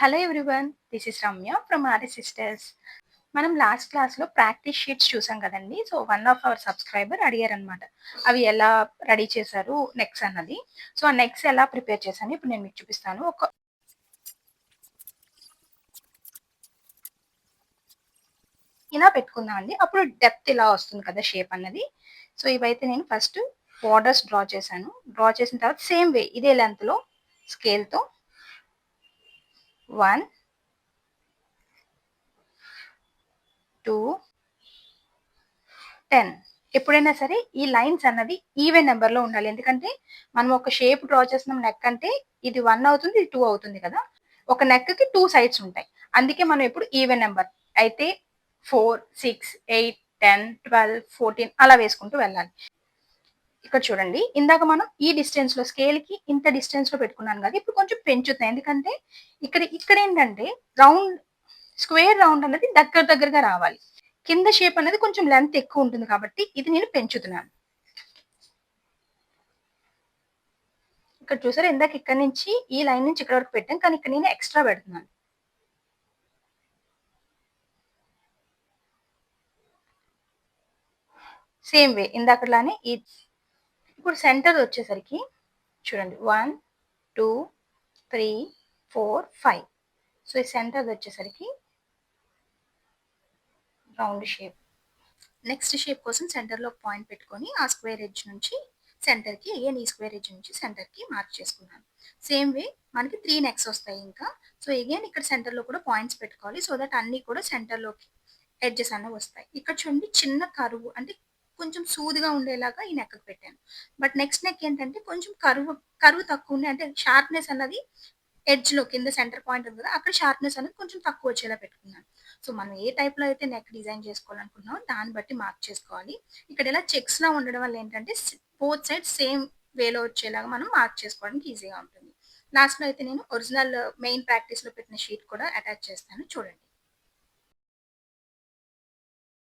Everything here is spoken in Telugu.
Hello everyone this is Ramya from R sisters మనం లాస్ట్ క్లాస్లో ప్రాక్టీస్ షీట్స్ చూసాం కదండి. So one of our subscriber అడిగారనమాట అవి ఎలా రెడీ చేశారు నెక్స్ అన్నది. సో ఆ నెక్స్ ఎలా ప్రిపేర్ చేశాను ఇప్పుడు నేను మీకు చూపిస్తాను. ఒక ఇలా పెట్టుకుందాం అండి. అప్పుడు డెప్త్ ఇలా వస్తుంది కదా షేప్ అన్నది. సో ఇవైతే నేను ఫస్ట్ బార్డర్స్ డ్రా చేశాను. డ్రా చేసిన తర్వాత సేమ్ వే ఇదే లెంత్లో స్కేల్తో వన్ టూ టెన్. ఎప్పుడైనా సరే ఈ లైన్స్ అన్నది ఈవెన్ నెంబర్లో ఉండాలి. ఎందుకంటే మనం ఒక షేప్ డ్రా చేస్తున్నాం నెక్ అంటే ఇది వన్ అవుతుంది ఇది టూ అవుతుంది కదా. ఒక నెక్కి టూ సైడ్స్ ఉంటాయి. అందుకే మనం ఎప్పుడు ఈవెన్ నెంబర్ అయితే four six eight ten twelve fourteen అలా వేసుకుంటూ వెళ్ళాలి. ఇక్కడ చూడండి. ఇందాక మనం ఈ డిస్టెన్స్లో స్కేల్కి ఇంత డిస్టెన్స్లో పెట్టుకున్నాను కదా ఇప్పుడు కొంచెం పెంచుతాయి ఎందుకంటే ఇక్కడ ఇక్కడ ఏంటంటే రౌండ్ స్క్వేర్ రౌండ్ అనేది దగ్గర దగ్గరగా రావాలి. కింద షేప్ అనేది కొంచెం లెంత్ ఎక్కువ ఉంటుంది కాబట్టి ఇది నేను పెంచుతున్నాను. ఇక్కడ చూసారా? ఇందాక ఇక్కడ నుంచి ఈ లైన్ నుంచి ఇక్కడ వరకు పెట్టాను. కానీ ఇక్కడ నేను ఎక్స్ట్రా పెడుతున్నాను. సేమ్ వే ఇందాకలానే ఈ ఇప్పుడు సెంటర్ వచ్చేసరికి చూడండి. One two three four five so ఈ సెంటర్ వచ్చేసరికి రౌండ్ షేప్ నెక్స్ట్ షేప్ కోసం సెంటర్లో పాయింట్ పెట్టుకొని ఆ స్క్వేర్ ఎడ్జ్ నుంచి సెంటర్కి అగైన్ ఈ స్క్వేర్ ఎడ్జ్ నుంచి సెంటర్కి మార్క్ చేసుకున్నాను సేమ్ వే మనకి త్రీ నెక్స్ వస్తాయి ఇంకా. సో అగైన్ ఇక్కడ సెంటర్లో కూడా పాయింట్స్ పెట్టుకోవాలి. సో దట్ అన్నీ కూడా సెంటర్లోకి ఎడ్జెస్ అన్నీ వస్తాయి. ఇక్కడ చూడండి చిన్న కరువు అంటే కొంచెం సూదిగా ఉండేలాగా ఈ నెక్కకు పెట్టాను. బట్ నెక్స్ట్ నెక్ ఏంటంటే కొంచెం కరువు కరువు తక్కువ ఉండే అంటే షార్ప్నెస్ అన్నది ఎడ్జ్లో కింద సెంటర్ పాయింట్ ఉంది కదా అక్కడ షార్ప్నెస్ అనేది కొంచెం తక్కువ వచ్చేలా పెట్టుకున్నాను. సో మనం ఏ టైప్లో అయితే నెక్ డిజైన్ చేసుకోవాలనుకుంటున్నామో దాన్ని బట్టి మార్క్ చేసుకోవాలి. ఇక్కడ ఇలా చెక్స్లా ఉండడం వల్ల ఏంటంటే బోత్ సైడ్ సేమ్ వేలో వచ్చేలాగా మనం మార్క్ చేసుకోవడానికి ఈజీగా ఉంటుంది. లాస్ట్లో అయితే నేను ఒరిజినల్ మెయిన్ ప్రాక్టీస్లో పెట్టిన షీట్ కూడా అటాచ్ చేస్తాను. చూడండి.